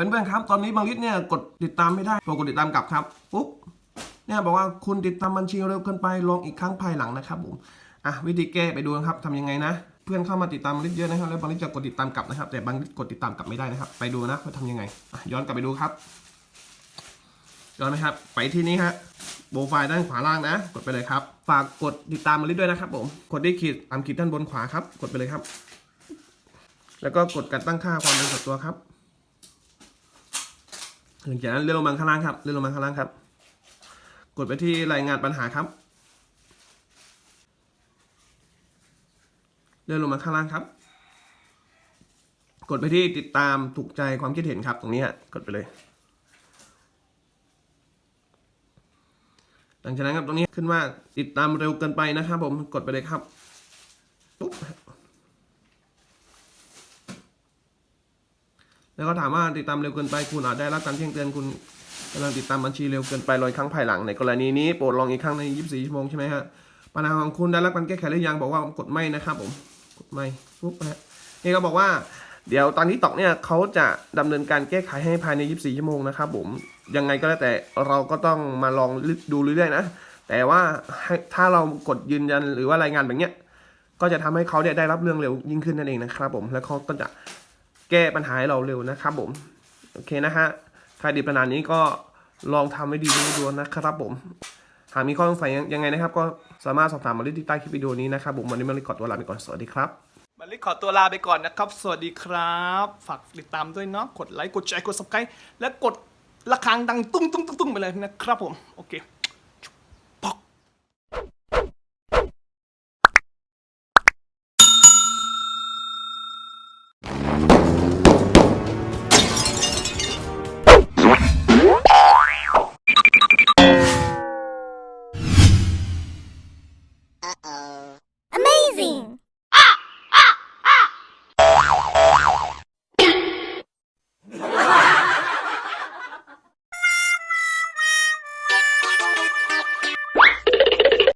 เป็นเพื่อนครับ ตอนนี้บางลิศเนี่ยกดติดตามไม่ได้พอกดติดตามกลับครับปุ๊บเนี่ยบอกว่าคุณติดตามบัญชีเร็วเกินไปลองอีกครั้งภายหลังนะครับผมอะวิธีแก้ไปดูนะครับทำยังไงนะ เพื่อนเข้ามาติดตามบางลิศเยอะนะครับแล้วบางลิศจะกดติดตามกลับนะครับ แต่บางลิศกดติดตามกลับไม่ได้นะครับ ไปดูนะว่าทำยังไงอะย้อนกลับไปดูครับย้อนไหมครับ ไปที่นี้ฮะโปรไฟล์ด้านขวาล่างนะ กดไปเลยครับ ฝากกดติดตามมาลิด้วยนะครับผมกดที่ขีดตามขีดด้านบนขวาครับ กดไปเลยครับ แล้วก็กดการตั้งค่าความเป็นส่วนตัวครับ หลังจากนั้นเลื่อนลงมาข้างล่างครับเลื่อนลงมาข้างล่างครับ กดไปที่รายงานปัญหาครับ เลื่อนลงมาข้างล่างครับ กดไปที่ติดตามถูกใจความคิดเห็นครับ ตรงนี้ฮะกดไปเลยหลังจากนั้นครับตรงนี้ขึ้นว่าติดตามเร็วเกินไปนะครับผมกดไปเลยครับปุ๊บ แล้วก็ถามว่าติดตามเร็วเกินไปคุณอาจได้รับการแจ้งเตือนคุณกำลังติดตามบัญชีเร็วเกินไปร้อยครั้งภายหลังในกรณีนี้โปรดลองอีกครั้งใน 24 ชั่วโมงใช่ไหมฮะปัญหาของคุณได้รับการแก้ไขหรือยังบอกว่ากดไม่นะครับผมกดไม่ปุ๊บนะฮะนี่ก็บอกว่าเดี๋ยวตอนนี้ตอกเนี่ยเขาจะดำเนินการแก้ไขให้ภายใน 24 ชั่วโมงนะครับผมยังไงก็แล้วแต่เราก็ต้องมาลองดูเรื่อยๆนะแต่ว่าถ้าเรากดยืนยันหรือว่ารายงานแบบเนี้ยก็จะทำให้เขาเนี่ยได้รับเรื่องเร็วยิ่งขึ้นนั่นเองนะครับผมแล้วเขาก็จะ แก้ปัญหาให้เราเร็วนะครับผมโอเคนะฮะใครดีปัญหานี้ก็ลองทำให้ดีดูนะครับผม หากมีข้อสงสัยยังไงนะครับ ก็สามารถสอบถามมาได้ที่ใต้คลิปวิดีโอนี้นะครับผมวันนี้มาริกอดตัวลาไปก่อนสวัสดีครับบัลลิขอตัวลาไปก่อนนะครับ สวัสดีครับ ฝากติดตามด้วยเนาะกดไลค์กดแชร์กด subscribe และกดระฆังดังตุ้งตุ้งตุ้งตุ้งไปเลยนะครับผมโอเค